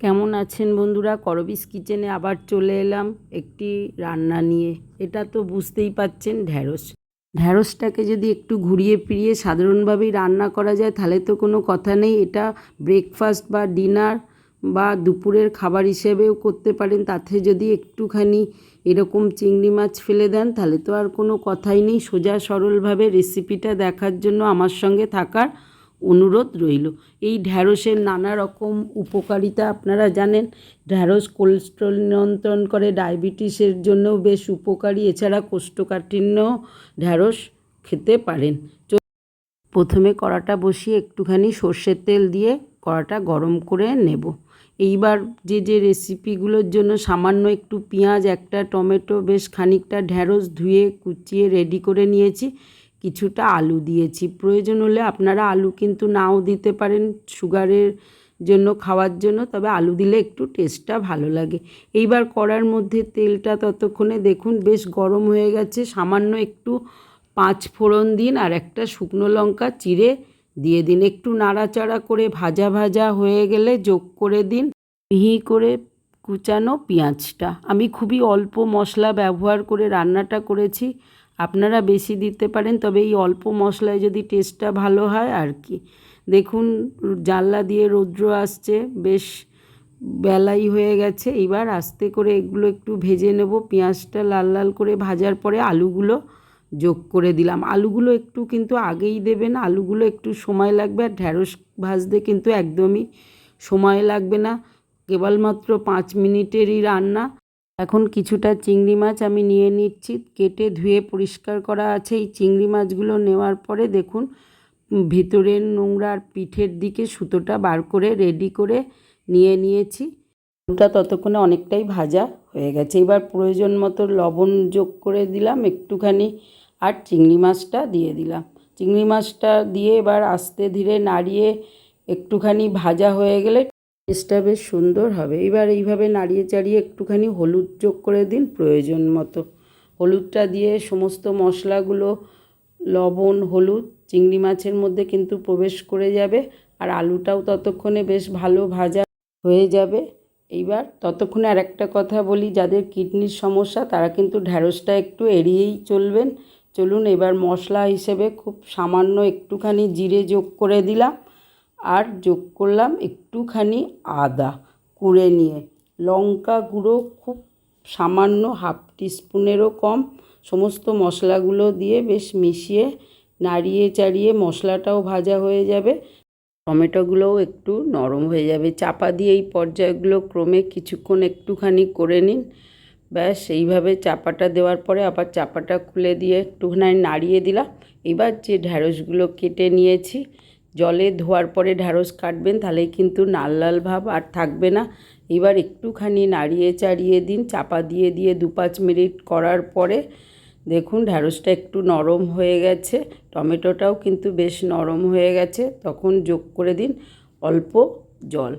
কেমন আছেন বন্ধুরা? করবিস কিচেনে আবার চলে এলাম একটি রান্না নিয়ে। এটা তো বুঝতেই পাচ্ছেন, ঢ্যাঁড়স। ঢ্যাঁড়সটাকে যদি একটু ঘুরিয়ে ফিরিয়ে সাধারণভাবেই রান্না করা যায়, তাহলে তো কোনো কথা নেই। এটা ব্রেকফাস্ট বা ডিনার বা দুপুরের খাবার হিসেবেও করতে পারেন। তাতে যদি একটুখানি এরকম চিংড়ি মাছ ফেলে দেন, তাহলে তো আর কোনো কথাই নেই। সোজা সরলভাবে রেসিপিটা দেখার জন্য আমার সঙ্গে থাকার অনুরোধ রইল। এই ঢ্যাঁড়সের নানা রকম উপকারিতা আপনারা জানেন, ঢ্যাঁড়স কোলেস্ট্রল নিয়ন্ত্রণ করে ডায়াবেটিসের জন্যও বেশ উপকারী। এছাড়া কোষ্ঠকাঠিন্য ঢ্যাঁড়স খেতে পারেন। প্রথমে কড়াটা বসিয়ে একটুখানি সর্ষের তেল দিয়ে কড়াটা গরম করে নেব। এইবার যে যে রেসিপিগুলোর জন্য সামান্য একটু পেঁয়াজ, একটা টমেটো, বেশ খানিকটা ঢ্যাঁড়স ধুয়ে কুচিয়ে রেডি করে নিয়েছি। কিছুটা আলু দিয়েছি। প্রয়োজন হলে আপনারা আলু কিন্তু নাও দিতে পারেন সুগারের জন্য, খাওয়ার জন্য, তবে আলু দিলে একটু টেস্টটা ভালো লাগে। এইবার কড়ার মধ্যে তেলটা ততক্ষণে দেখুন, বেশ গরম হয়ে গেছে। সামান্য একটু পাঁচ ফোড়ন দিন আর একটা শুকনো লঙ্কা চিড়ে দিয়ে দিন। একটু নাড়াচাড়া করে ভাজা ভাজা হয়ে গেলে যোগ করে দিন। মিহি করে কুচানো পেঁয়াজটা। আমি খুবই অল্প মশলা ব্যবহার করে রান্নাটা করেছি। আপনারা বেশি দিতে পারেন, তবে এই অল্প মশলায় যদি টেস্টটা ভালো হয় আর কি। দেখুন, জানলা দিয়ে রৌদ্র আসছে, বেশ বেলাই হয়ে গেছে। এবার আস্তে করে এগুলো একটু ভেজে নেব। পেঁয়াজটা লাল লাল করে ভাজার পরে আলুগুলো যোগ করে দিলাম। আলুগুলো একটু কিন্তু আগেই দেবেন, আলুগুলো একটু সময় লাগবে আর ঢ্যাঁড়স ভাজতে কিন্তু একদমই সময় লাগবে না। কেবলমাত্র পাঁচ মিনিটেরই রান্না। এখন কিছুটা চিংড়ি মাছ আমি নিয়ে নিচ্ছি, কেটে ধুয়ে পরিষ্কার করা আছে। এই চিংড়ি মাছগুলো নেওয়ার পরে দেখুন, ভিতরের নোংরার পিঠের দিকে সুতোটা বার করে রেডি করে নিয়ে নিয়েছি। ওটা ততক্ষণে অনেকটাই ভাজা হয়ে গেছে। এবার প্রয়োজন মতো লবণ যোগ করে দিলাম, একটুখানি আর চিংড়ি মাছটা দিয়ে দিলাম। চিংড়ি মাছটা দিয়ে এবার আস্তে ধীরে নাড়িয়ে একটুখানি ভাজা হয়ে গেলে টেস্টটা বেশ সুন্দর হবে। এবার এইভাবে নাড়িয়ে চাড়িয়ে একটুখানি হলুদ যোগ করে দিন, প্রয়োজন মতো। হলুদটা দিয়ে সমস্ত মশলাগুলো, লবণ, হলুদ, চিংড়ি মাছের মধ্যে কিন্তু প্রবেশ করে যাবে আর আলুটাও ততক্ষণে বেশ ভালো ভাজা হয়ে যাবে। এইবার ততক্ষণে আর একটা কথা বলি, যাদের কিডনির সমস্যা তারা কিন্তু ঢ্যাঁড়সটা একটু এড়িয়েই চলবেন। চলুন এবার মশলা হিসেবে খুব সামান্য একটুখানি জিরে যোগ করে দিলাম। আর যোগ করলাম একটুখানি আদা কুড়ে নিয়ে। লঙ্কা গুঁড়ো খুব সামান্য হাফ টিস্পুনেরও কম। সমস্ত মশলাগুলো দিয়ে বেশ মিশিয়ে নাড়িয়ে চাড়িয়ে মশলাটাও ভাজা হয়ে যাবে। টমেটোগুলোও একটু নরম হয়ে যাবে। চাপা দিয়ে এই পর্যায়গুলো ক্রমে কিছুক্ষণ একটুখানি করে নিন। ব্যাস, এইভাবে চাপাটা দেওয়ার পরে আবার চাপাটা খুলে দিয়ে একটুখানি নাড়িয়ে দিলাম। এবার যে ঢ্যাঁড়সগুলো কেটে নিয়েছি জলে ধোয়ার পরে ঢ্যাঁড়স কাটবেন তাহলে কিন্তু লাল লাল ভাব আর থাকবে না। এবার একটুখানি নাড়িয়ে চাড়িয়ে দিন, চাপা দিয়ে দিয়ে দু পাঁচ মিনিট করার পরে দেখুন ঢ্যাঁড়সটা একটু নরম হয়ে গেছে। টমেটোটাও কিন্তু বেশ নরম হয়ে গেছে, তখন যোগ করে দিন অল্প জল।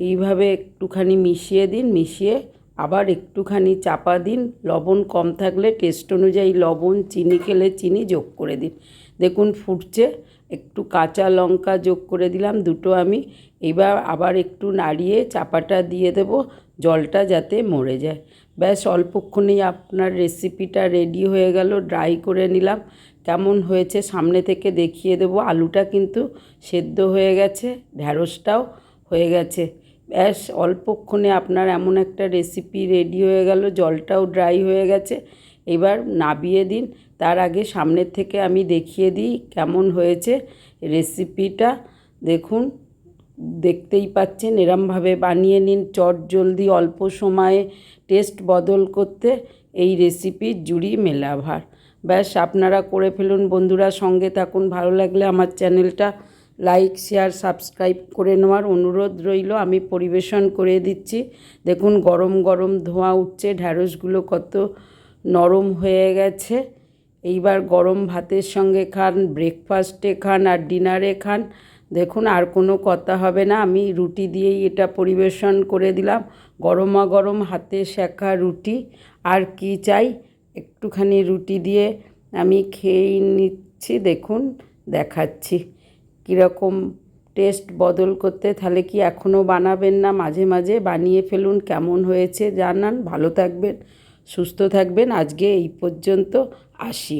এইভাবে একটুখানি মিশিয়ে দিন, মিশিয়ে আবার একটুখানি চাপা দিন। লবণ কম থাকলে টেস্ট অনুযায়ী লবণ, চিনি খেলে চিনি যোগ করে দিন। দেখুন ফুটছে, একটু কাঁচা লঙ্কা যোগ করে দিলাম, দুটো আমি। এবার আবার একটু নাড়িয়ে চাপাটা দিয়ে দেব, জলটা যাতে মরে যায়। ব্যাস, অল্পক্ষণেই আপনার রেসিপিটা রেডি হয়ে গেল ড্রাই করে নিলাম। কেমন হয়েছে সামনে থেকে দেখিয়ে দেবো, আলুটা কিন্তু সেদ্ধ হয়ে গেছে ঢ্যাঁড়সটাও হয়ে গেছে। ব্যাস, অল্পক্ষণে আপনার এমন একটা রেসিপি রেডি হয়ে গেল, জলটাও ড্রাই হয়ে গেছে। এবার নাবিয়ে দিন। তার আগে সামনের থেকে আমি দেখিয়ে দিই কেমন হয়েছে রেসিপিটা দেখুন, দেখতেই পাচ্ছেন, এরমভাবে বানিয়ে নিন। চট জলদি, অল্প সময়ে টেস্ট বদল করতে এই রেসিপির জুড়ি মেলাভার। ব্যাস, আপনারা করে ফেলুন। বন্ধুরা, সঙ্গে থাকুন। ভালো লাগলে আমার চ্যানেলটা লাইক শেয়ার সাবস্ক্রাইব করে নেওয়ার অনুরোধ রইল। আমি পরিবেশন করে দিচ্ছি। দেখুন, গরম গরম ধোঁয়া উঠছে। ঢ্যাঁড়সগুলো কত নরম হয়ে গেছে। এইবার গরম ভাতের সঙ্গে খান ব্রেকফাস্টে খান আর ডিনারে খান। দেখুন আর কোনো কথা হবে না। আমি রুটি দিয়েই এটা পরিবেশন করে দিলাম। গরমা গরম হাতে শেখা রুটি। আর কি চাই? একটুখানি রুটি দিয়ে আমি খেয়েই নিচ্ছি। দেখুন, দেখাচ্ছি। কীরকম টেস্ট বদল করতে তাহলে কি এখনও বানাবেন না? মাঝে মাঝে বানিয়ে ফেলুন। কেমন হয়েছে জানান। ভালো থাকবেন। সুস্থ থাকবেন। আজকে এই পর্যন্ত আসি।